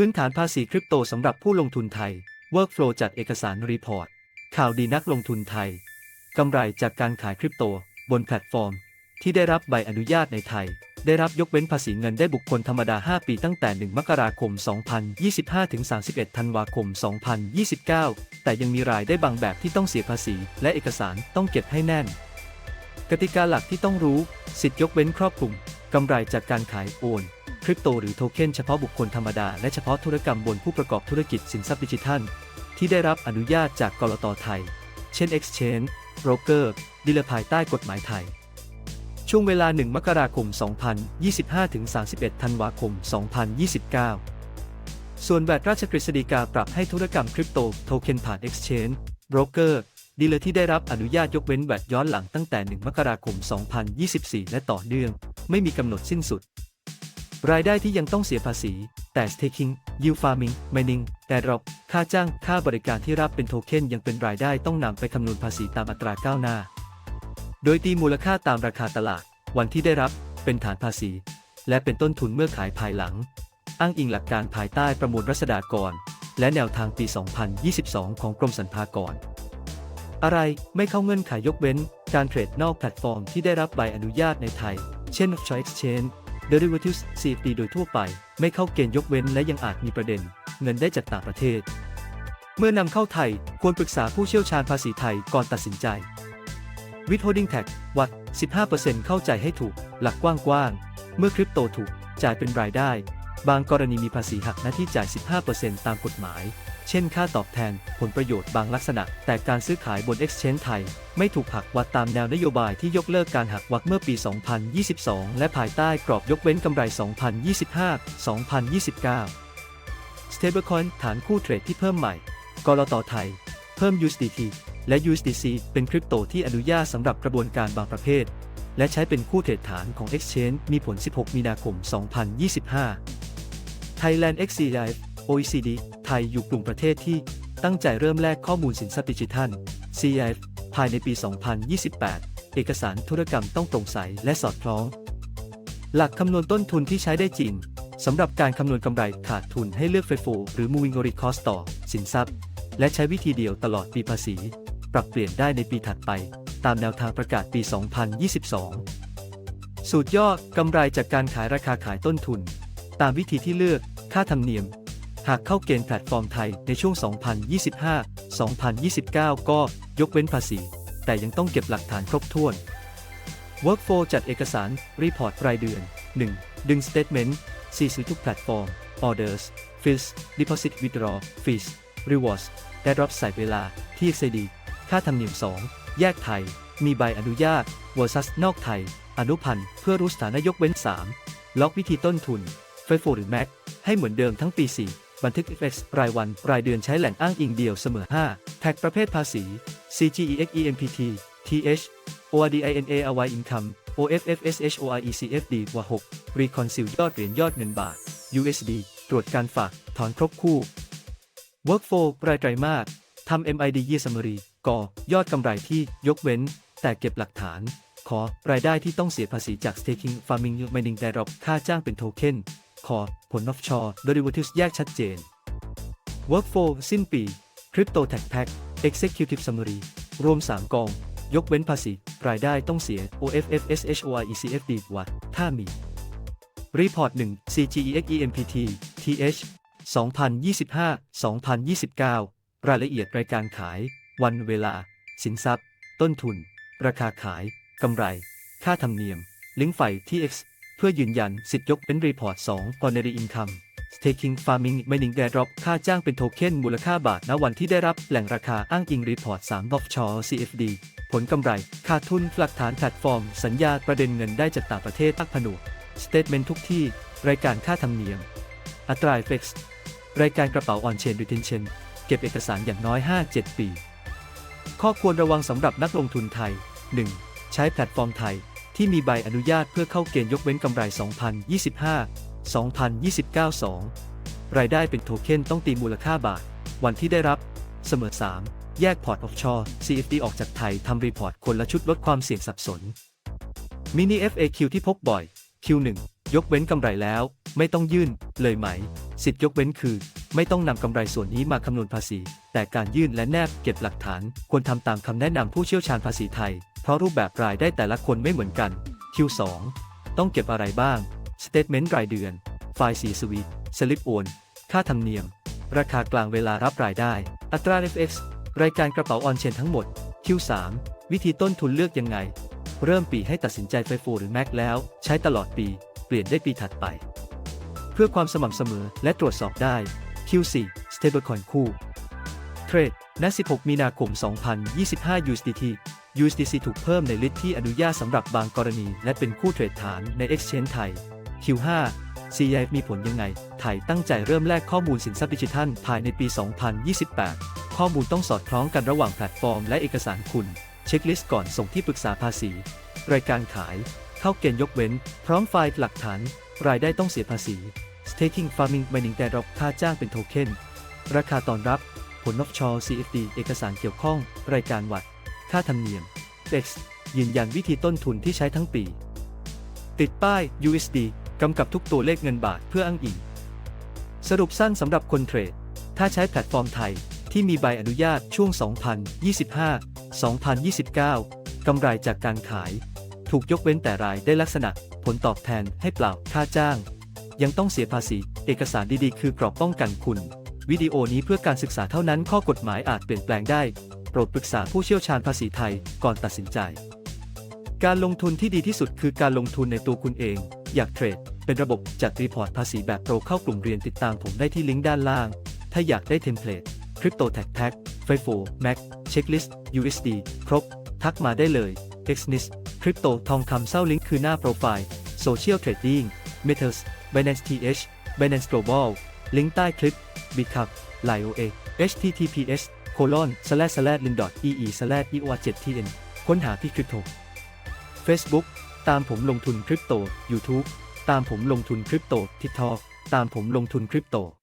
พื้นฐานภาษีคริปโตสำหรับผู้ลงทุนไทย Workflow จัดเอกสารรีพอร์ต ข่าวดีนักลงทุนไทย กำไรจากการขายคริปโต บนแพลตฟอร์ม ที่ได้รับใบอนุญาตในไทย ได้รับยกเว้นภาษีเงินได้บุคคลธรรมดา 5 ปีตั้งแต่ 1 มกราคม 2025 ถึง 31 ธันวาคม 2029 แต่ยังมีรายได้บางแบบที่ต้องเสียภาษี และเอกสารต้องเก็บให้แน่น กติกาหลักที่ต้องรู้ สิทธิยกเว้นครอบคลุมกำไรจากการขายโอน ริปโตหรือโทเค็นเฉพาะบุคคลธรรมดา และเฉพาะธุรกรรมบนผู้ประกอบธุรกิจสินทรัพย์ดิจิทัล ที่ได้รับอนุญาตจากกรตไทย เช่น Exchange Broker ดีลภายใต้กฎหมายไทย ช่วงเวลา 1 มกราคม 2025 ถึง 31 ธันวาคม 2029 ส่วนแวดราชกฤษฎีกาปรับให้ธุรกรรมคริปโตโทเค็นผ่าน Exchange Broker ดีลอร์ที่ได้รับอนุญาตยกเว้นแวดย้อนหลังตั้งแต่ 1 มกราคม 2024 และต่อเนื่อง ไม่มีกำหนดสิ้นสุด รายได้ที่ยังต้องเสียภาษี แต่ staking yield farming mining แต่ดรอปค่าจ้างค่าบริการที่รับเป็นโทเค็นยังเป็นรายได้ต้องนำไปคำนวณภาษีตามอัตราก้าวหน้า โดยตีมูลค่าตามราคาตลาด วันที่ได้รับเป็นฐานภาษี และเป็นต้นทุนเมื่อขายภายหลัง อ้างอิงหลักการภายใต้ประมวลรัษฎากร และแนวทางปี 2022 ของกรมสรรพากรอะไรไม่เข้าเงื่อนไขยกเว้น การเทรดนอกแพลตฟอร์มที่ได้รับใบอนุญาตในไทย เช่น Offshore Exchange Derivatives CFD โดยทั่วไป ไม่เข้าเกณฑ์ยกเว้นและยังอาจมีประเด็น เงินได้จากต่างประเทศ เมื่อนำเข้าไทยควรปรึกษาผู้เชี่ยวชาญภาษีไทยก่อนตัดสินใจ Withholding Tax วัด 15%เข้าใจให้ถูก หลักกว้างๆ เมื่อคริปโตถูกจ่ายเป็นรายได้ บางกรณีมีภาษีหักหน้าที่จ่าย 15%ตามกฎหมาย เช่น ค่าตอบแทน ผลประโยชน์บางลักษณะ แต่การซื้อขายบน Exchange ไทย ไม่ถูกหักวัดตามแนวนโยบายที่ยกเลิกการหักวัดเมื่อปี 2022 และภายใต้กรอบยกเว้นกำไร 2025-2029 Stablecoin ฐานคู่เทรดที่เพิ่มใหม่กรตไทย เพิ่ม USDT และ USDC เป็นคริปโตที่อนุญาตสำหรับกระบวนการบางประเภทและใช้เป็นคู่เทรดฐานของ Exchange มีผล 16 มีนาคม 2025 Thailand XCIF OECD ไทยอยู่กลุ่มประเทศที่ตั้งใจเริ่มแลกข้อมูลสินทรัพย์ดิจิทัล CIF ภายในปี 2028 เอกสารธุรกรรมต้องโปร่งใสและสอดคล้อง หลักคำนวณต้นทุนที่ใช้ได้จริงสำหรับการคำนวณกำไรขาดทุนให้เลือก FIFO หรือ Moving Average Cost ต่อ สินทรัพย์ และใช้วิธีเดียวตลอดปีภาษี ปรับเปลี่ยนได้ในปีถัดไป ตามแนวทางประกาศปี 2022 สูตรย่อกำไรจากการขายราคาขายต้นทุน ตามวิธีที่เลือก ค่าธรรมเนียม หากเข้าเกณฑ์แพลตฟอร์มไทยในช่วง 2025-2029 ก็ยกเว้นภาษี แต่ยังต้องเก็บหลักฐานครบถ้วน Workflow จัดเอกสาร รีพอร์ตรายเดือน 1. ดึง Statement 4ซื้อทุกแพลตฟอร์ม Orders Fees Deposit Withdraw Fees Rewards ได้รับใส่เวลาที่ XD ค่าธรรมเนียม 2 แยกไทย มีใบอนุญาต versus นอกไทย อนุพันธ์เพื่อรู้สถานะยกเว้น 3 ล็อกวิธีต้นทุน f i f o หรือ MAC ให้เหมือนเดิมทั้งปี 4 บันทึก FX รายวัน รายเดือนใช้แหล่งอ้างอิงเดียวเสมอ 5 แท็กประเภทภาษี CGEXEMPT TH ORDINARY Income OFFSHORECFD ว่า6 Reconcile ยอดเหรียญยอดเงินบาท USD ตรวจการฝาก ถอนครบคู่ Workflow รายไตรมาสทำ MID Year Summary ก่อยอดกำไรที่ยกเว้น แต่เก็บหลักฐาน ขอ รายได้ที่ต้องเสียภาษีจาก Staking Farming Mining d e r o p ค่าจ้างเป็นโทเค็น ขอผล Offshore Derivatives แยกชัดเจน Workflow สิ้นปี Crypto Tech Pack Executive Summary รวม 3 กอง ยกเว้นภาษี รายได้ต้องเสีย OFFSHORECFD วัดถ้ามี Report 1 CGEXEMPT TH 2025-2029 รายละเอียดรายการขาย วันเวลา สินทรัพย์ ต้นทุน ราคาขาย กำไร ค่าธรรมเนียม ลิงก์ไฟที่ X เพื่อยืนยันสิทธิยกเป็นรีพอร์ต2 Ordinary Income Staking Farming Mining Airdrop ค่าจ้างเป็นโทเค็นมูลค่าบาทณวันที่ได้รับแหล่งราคาอ้างอิงรีพอร์ต3 Offshore CFD ผลกำไร ขาดทุนหลักฐานแพลตฟอร์ม สัญญาประเด็นเงินได้จากต่างประเทศตักผนวก Statement ทุกที่ รายการค่าธรรมเนียม อัตรา FX รายการกระเป๋า On Chain Retention เก็บเอกสารอย่างน้อย 5-7 ปี ข้อควรระวังสำหรับนักลงทุนไทย 1. ใช้แพลตฟอร์มไทย ที่มีใบอนุญาตเพื่อเข้าเกณฑ์ยกเว้นกำไร 2025 2029 2 รายได้เป็นโทเค็นต้องตีมูลค่าบาท วันที่ได้รับ เสมอ 3 แยกพอร์ตออฟชอร์ CFD ออกจากไทยทำรีพอร์ตคนละชุดลดความเสี่ยงสับสน มินิ FAQ ที่พบบ่อย Q1 ยกเว้นกำไรแล้ว ไม่ต้องยื่น เลยไหม สิทธิยกเว้นคือ ไม่ต้องนำกำไรส่วนนี้มาคำนวณภาษี แต่การยื่นและแนบเก็บหลักฐาน ควรทำตามคำแนะนำผู้เชี่ยวชาญภาษีไทย ราะรูปแบบรายได้แต่ละคนไม่เหมือนกัน Q2 ต้องเก็บอะไรบ้าง Statement รายเดือน ไฟล์สีสวีสลิปโอน ค่าธรรมเนียม ราคากลางเวลารับรายได้ อัตรา FX รายการกระเป๋าออนเชนทั้งหมด Q3 วิธีต้นทุนเลือกยังไง เริ่มปีให้ตัดสินใจไฟฟูหรือแม็กแล้ว ใช้ตลอดปี เปลี่ยนได้ปีถัดไป เพื่อความสม่ำเสมอและตรวจสอบได้ Q4 Stablecoin คู่ เทรดณ16 มีนาคม 2025 USDT USDC ถูกเพิ่มในลิสต์ที่อนุญาตสำหรับบางกรณี และเป็นคู่เทรดฐานใน Exchange ไทย Q5 CI มีผลยังไง ไทยตั้งใจเริ่มแลกข้อมูลสินทรัพย์ดิจิทัล ภายในปี 2028 ข้อมูลต้องสอดคล้องกันระหว่างแพลตฟอร์มและเอกสารคุณ เช็คลิสต์ก่อนส่งที่ปรึกษาภาษี รายการขาย เข้าเกณฑ์ยกเว้น พร้อมไฟล์หลักฐาน รายได้ต้องเสียภาษี staking farming mining แต่รับค่าจ้างเป็นโทเค็น ราคาตอนรับ ผลนอกชอ CFD เอกสารเกี่ยวข้อง รายการวัด ค่าธรรมเนียม X ยืนยันวิธีต้นทุนที่ใช้ทั้งปี ติดป้าย USD กำกับทุกตัวเลขเงินบาทเพื่ออ้างอิง สรุปสั้นสำหรับคนเทรด ถ้าใช้แพลตฟอร์มไทยที่มีใบอนุญาตช่วง 2025-2029 กำไรจากการขาย ถูกยกเว้นแต่รายได้ลักษณะ ผลตอบแทนให้เปล่าค่าจ้าง ยังต้องเสียภาษี เอกสารดีๆ คือกรอบป้องกันคุณ วิดีโอนี้เพื่อการศึกษาเท่านั้นข้อกฎหมายอาจเปลี่ยนแปลงได้ โปรดปรึกษาผู้เชี่ยวชาญภาษีไทยก่อนตัดสินใจ การลงทุนที่ดีที่สุดคือการลงทุนในตัวคุณเอง อยากเทรด เป็นระบบจัดรีพอร์ตภาษีแบบโปรเข้ากลุ่มเรียนติดตามผมได้ที่ลิงก์ด้านล่าง ถ้าอยากได้เทมเพลตคริปโตแท็กแท็กไฟโฟแม็กเช็คลิสต์ USD ครบ ทักมาได้เลย Exnis คริปโตทองคำเศร้าลิงก์คือหน้าโปรไฟล์ Social Trading Metals Binance TH Binance Global ลิงก์ใต้คลิป Bitcup LIOA https colon slash slash lin ee slash e o 7 t n ค้นหาที่คริปโต Facebook ตามผมลงทุนคริปโต YouTube ตามผมลงทุนคริปโต TikTok ตามผมลงทุนคริปโต